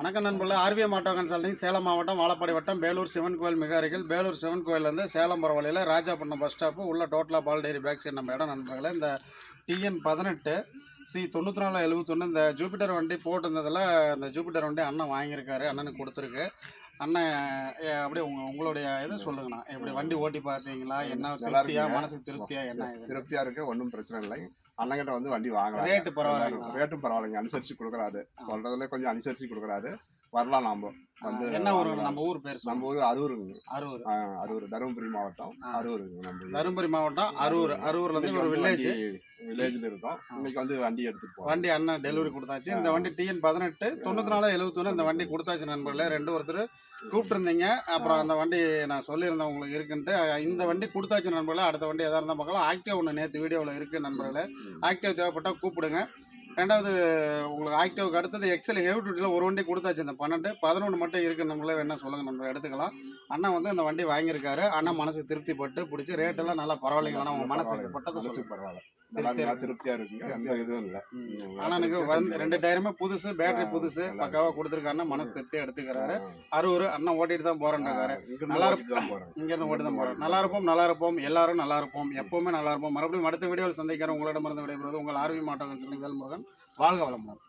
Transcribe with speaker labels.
Speaker 1: வணக்கம் நண்பர்களே. ஆர்வி மாட்டோ கன்சல்டிங் சேலம் மாவட்டம் வாழப்பாடி வட்டம் பேலூர் சிவன் கோயில் மிக அருகில். பேலூர் சிவன் கோயிலேருந்து சேலம் போகிற வழியில் ராஜாபட்டினம் பஸ் ஸ்டாப்பு உள்ள டோட்டலாக பால் டெய்ரி பேக் சைடு நம்ம இடம் நண்பர்களே. இந்த டிஎன் பதினெட்டு சி தொண்ணூற்றி நாலு எழுபத்தொன்று இந்த ஜூபிட்டர் வண்டி போட்டிருந்ததில் இந்த ஜூபிட்டர் வண்டி அண்ணன் வாங்கியிருக்காரு அண்ணனுக்கு கொடுத்துருக்கு. அண்ணன் அப்படியே உங்க உங்களுடைய இதை சொல்லுங்கண்ணா. எப்படி வண்டி ஓட்டி பார்த்தீங்களா? என்ன திருப்தியா மனசுக்கு திருப்தியா என்ன
Speaker 2: திருப்தியா இருக்கு ஒன்றும் பிரச்சனை இல்லை. அண்ணங்கிட்ட வந்து வண்டி வாங்கலாம்.
Speaker 1: ரேட்டு பரவாயில்லைங்களா?
Speaker 2: ரேட்டும் பரவாயில்லைங்க. அனுசரிச்சு கொடுக்குறாரு. சொல்றதுல கொஞ்சம் அனுசரிச்சு கொடுக்குறாரு. வரலாம் நாம. வந்து
Speaker 1: என்ன ஊர் நம்ம ஊர் பேர்
Speaker 2: நம்ம ஊர் அரூருங்க
Speaker 1: அரூர்.
Speaker 2: அரூர் தருமபுரி மாவட்டம். அரூருங்க நம்ம.
Speaker 1: தருமபுரி மாவட்டம் அரூர். அரூர்லேருந்து
Speaker 2: இன்னைக்கு
Speaker 1: ஒரு வில்லேஜ்
Speaker 2: வில்லேஜ்ல இருக்கோம். இன்னைக்கு வந்து வண்டி எடுத்துட்டு போறோம்.
Speaker 1: வண்டி அண்ணன் டெலிவரி கொடுத்தாச்சு. இந்த வண்டி டிஎன் பதினெட்டு தொண்ணூற்றி நாலு எழுபத்தொன்று இந்த வண்டி கொடுத்தாச்சு நண்பர்களே. ரெண்டு ஒருத்தர் கூப்பிட்டுருந்தீங்க. அப்புறம் அந்த வண்டி நான் சொல்லியிருந்தேன் உங்களுக்கு இருக்குன்ட்டு. இந்த வண்டி கொடுத்தாச்சு நண்பர்களே. அடுத்த வண்டி எதாக இருந்தால் பார்க்கலாம். ஆக்டிவ் ஒன்று நேற்று வீடியோவில் இருக்குது நண்பர்களே. ஆக்டிவ் தேவைப்பட்டால் கூப்பிடுங்க. ரெண்டாவது உங்களுக்கு ஆக்டிவ்க்கு அடுத்தது எக்ஸல் ஹெவி டியூட்டியில் ஒரு வண்டி கொடுத்தாச்சு. இந்த பன்னெண்டு பதினொன்று மட்டும் இருக்கு நம்மளே வேணா சொல்லுங்கள் நம்ம எடுத்துக்கலாம். அண்ணன் வந்து இந்த வண்டி வாங்கியிருக்காரு. அண்ணன் மனசுக்கு திருப்திப்பட்டு பிடிச்சி ரேட்டெல்லாம் நல்லா பரவாயில்லைங்க. உங்கள் மனசுக்கு பட்டதை
Speaker 2: பரவாயில்ல. திருப்தியா இல்லை.
Speaker 1: ம். அண்ணனுக்கு வந்து ரெண்டு டயருமே புதுசு பேட்டரி புதுசு பக்காவா கொடுத்துருக்காருன்னா மனசு திருப்தியா எடுத்துக்கிறாரு. அரூர் அண்ணன் ஓட்டிட்டு தான் போறேன்றாரு நல்லா
Speaker 2: போறேன்.
Speaker 1: இங்க இருந்து ஓட்டி தான் போறேன். நல்லா இருப்போம் நல்லா இருப்போம். எல்லாரும் நல்லா இருப்போம். எப்பவுமே நல்லா இருப்போம். மறுபடியும் அடுத்த வீடியோவில் சந்திக்கிறேன். உங்களிடமிருந்து விடைபெறுவது உங்கள் ஆர்வி மாட்டோம் சொல்லி வேல்முருகன் வாழ்க வளமுடன்.